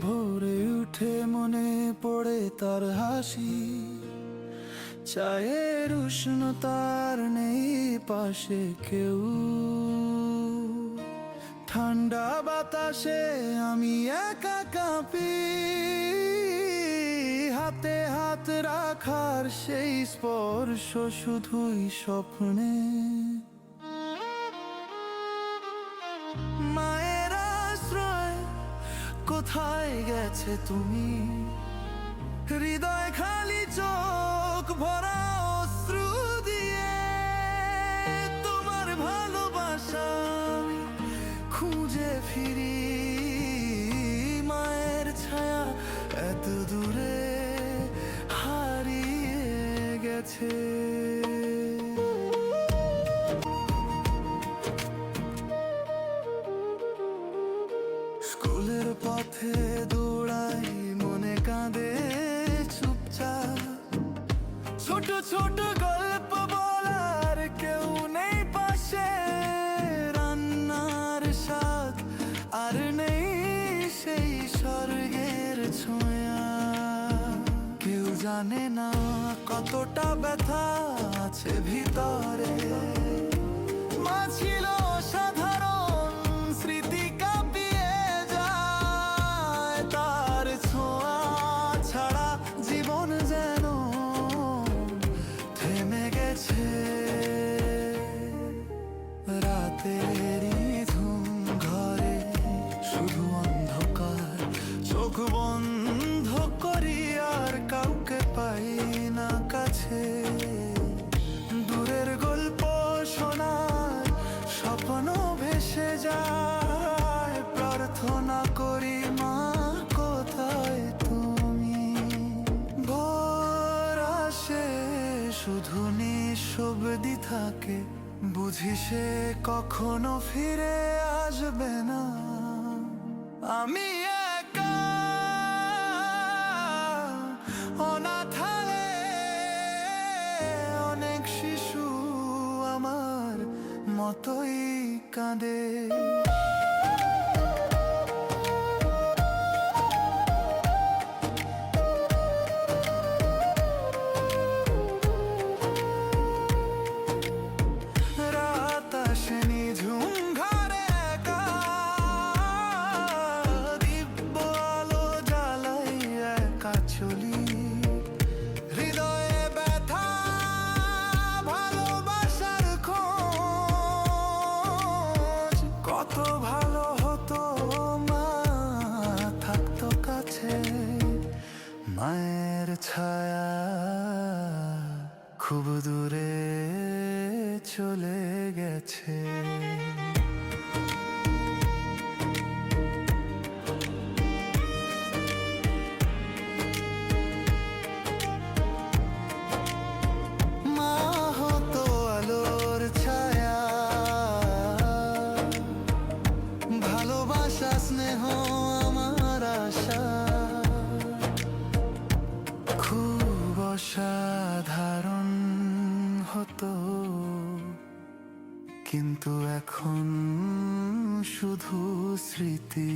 ভোরে উঠে মনে পড়ে তার হাসি। চায়ের উষ্ণতার নেই পাশে কেউ। ঠান্ডা বাতাসে আমি একা কাঁপি। হাতে হাত রাখার সেই স্পর্শ শুধুই স্বপ্নে। মা কোথায় গেছে তুমি? হৃদয় খালি চোখ ভরা অশ্রু দিয়ে তোমার ভালোবাসা খুঁজে ফিরি। মায়ের ছায়া এত দূরে হারিয়ে গেছে। স্কুলের পথে দৌড়াই, মনে কাঁদে চুপচাপ। ছোট ছোট গল্প বলার কেউ নেই পাশে, রান্নার স্বাদ আর নেই সেই স্বর্গের ছোঁয়া। কেউ জানে না কতটা ব্যথা আছে ভিতরে, মা ছিল জীবন যেন থেমে গেছে। রাতেরই ধুম ঘরে শুধু অন্ধকার, চোখ বন্ধ করি আর কাউকে পাই না কাছে। দূরের গল্প শোনায় স্বপ্ন শুধু নিঃশব্দি থাকে, বুঝি সে কখনো ফিরে আসবে না। আমি একা, অনাথালে অনেক শিশু আমার মতোই কাঁদে। চলি। হৃদয়ে ব্যথা, ভালোবাসার খোঁজ। কত ভালো হতো মা, থাকতো কাছে। মায়ের ছায়া খুব দূরে চলে গেছে। কিন্তু এখন শুধু স্মৃতি।